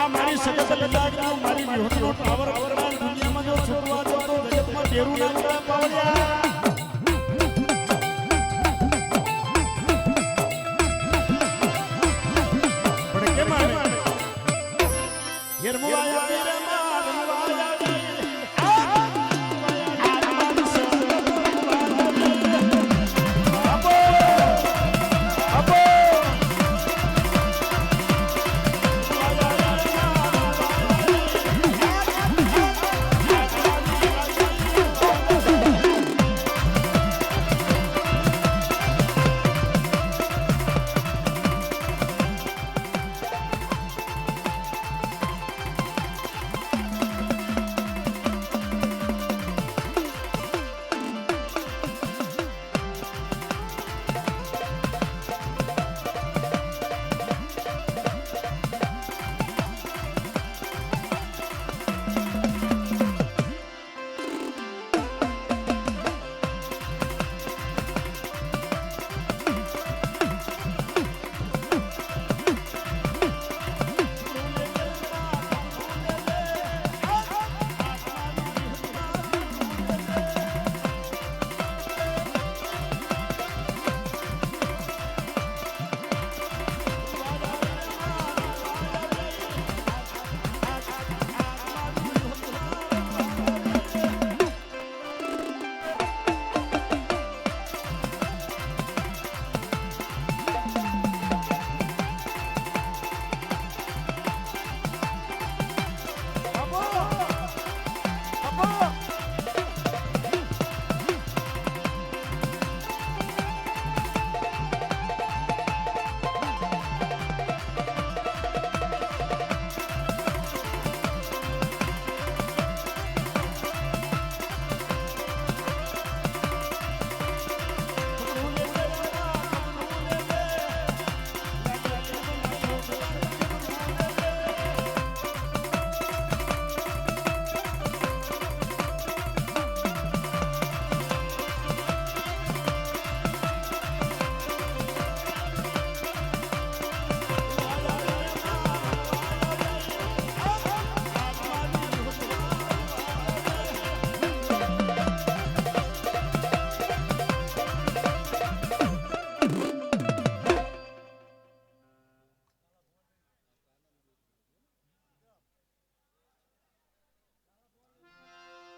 આ મારી સગત લીલાડી મારી લોહીનો પાવર અવરમાન દુનિયામાં જો છૂટવા જો તો જગતમાં ડેરું ના પાવડ્યા. પણ કેમ આવે હેરમો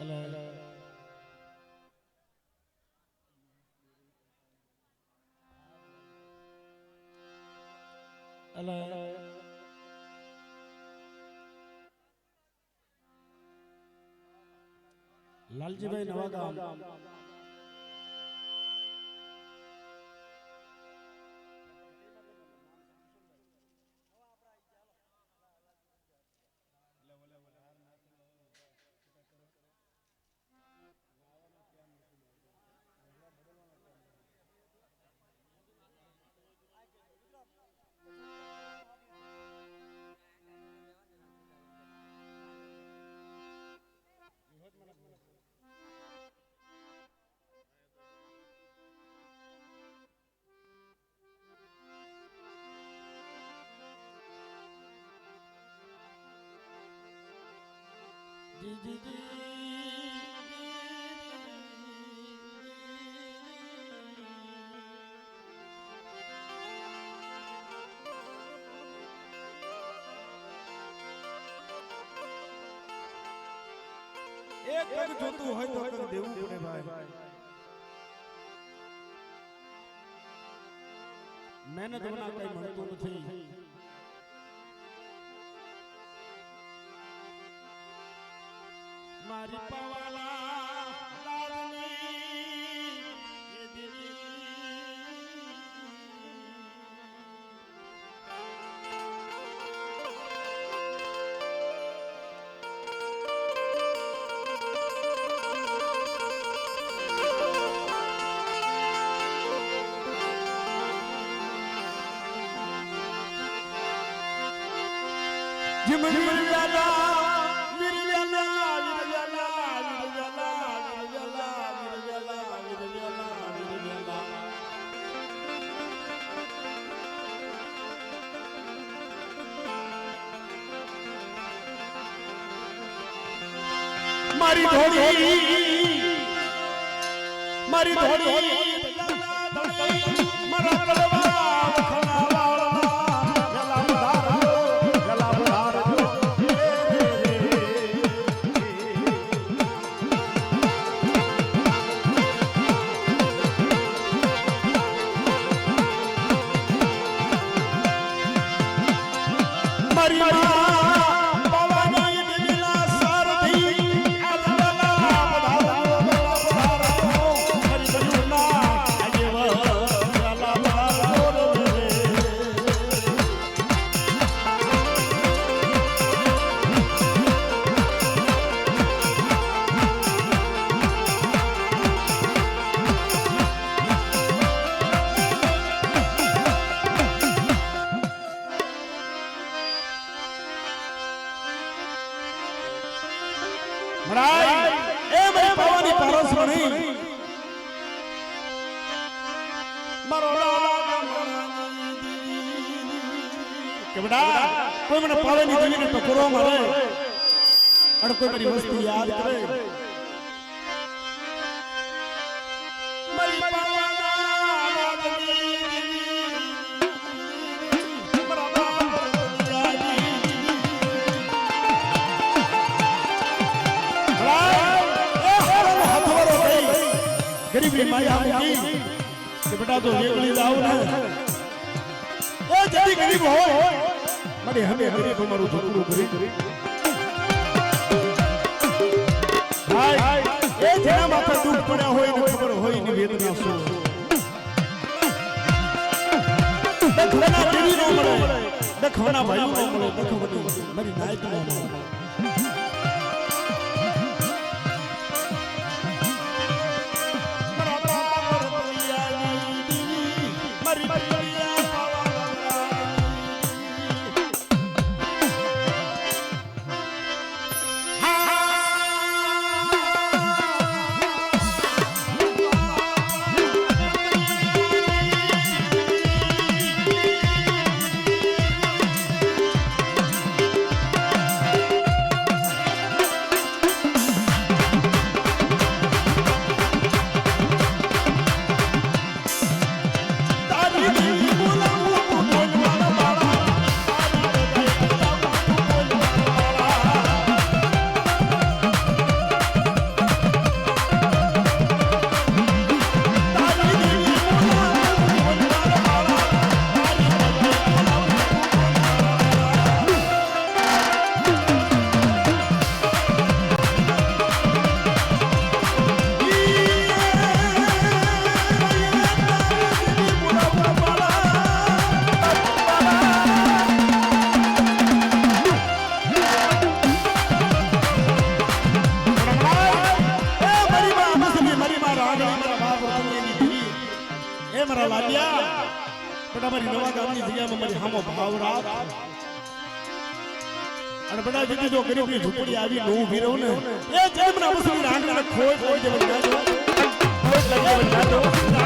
એટલે એટલે લાલજીભાઈ નવા ગામ. એક પગ જોતું હોય તો પગ દેવું પડે ભાઈ. મહેનત વગર કઈ મળતું નથી. বাড়ি পাওয়ালা Jimmy, Jimmy, મારી ધોળી મારી ધોળી મારો કે બડા કોઈ મને પાળેની જીવીને ગરીબી માયા બેટા તો વેગળી લાવ ને એ જડી ગરીબ હોય. મને હમે ગરીબ મારું ઝઘડું કરી હાય એ જેના માથે દુઃખ પડ્યા હોય ને ખબર હોયની વેદના શું દખવાના દેવી નો મળે, દખવાના ભાઈઓ નો મળે દખવાની મારી નાયક નો મળે રાત. અને બધા જીતી જો ગરીબની ઝૂંપડી આવી, નો ઊભી રહું ને. એ જેમ ના બસ રાંગ રાંગ ખોજ ખોજ જેમ ના જો ખોજ લઈ જાવ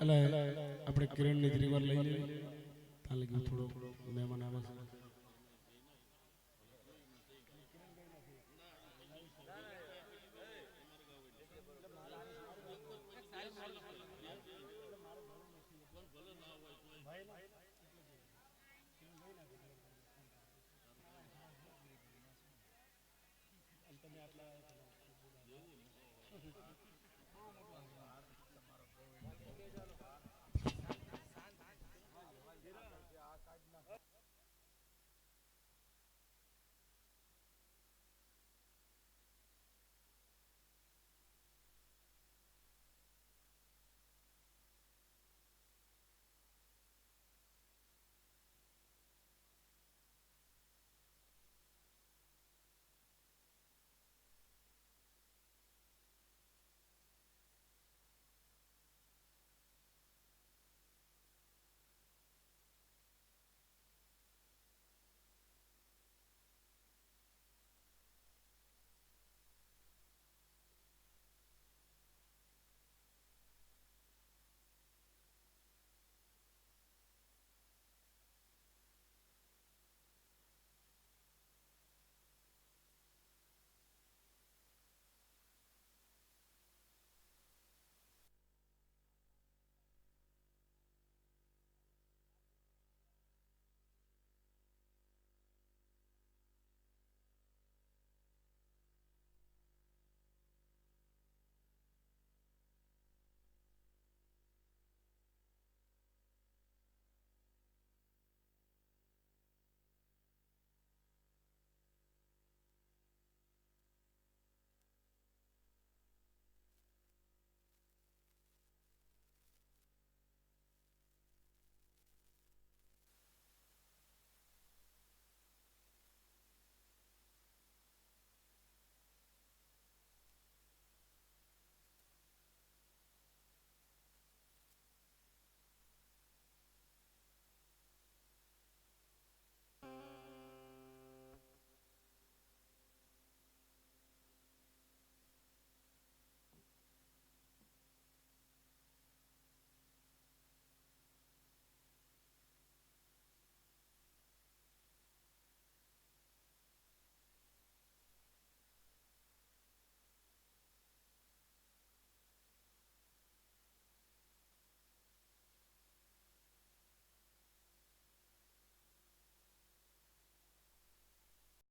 એટલે આપણે કિરણની રિવર લઈ લઈએ. ત્યાં થોડો મહેમાન આવે છે.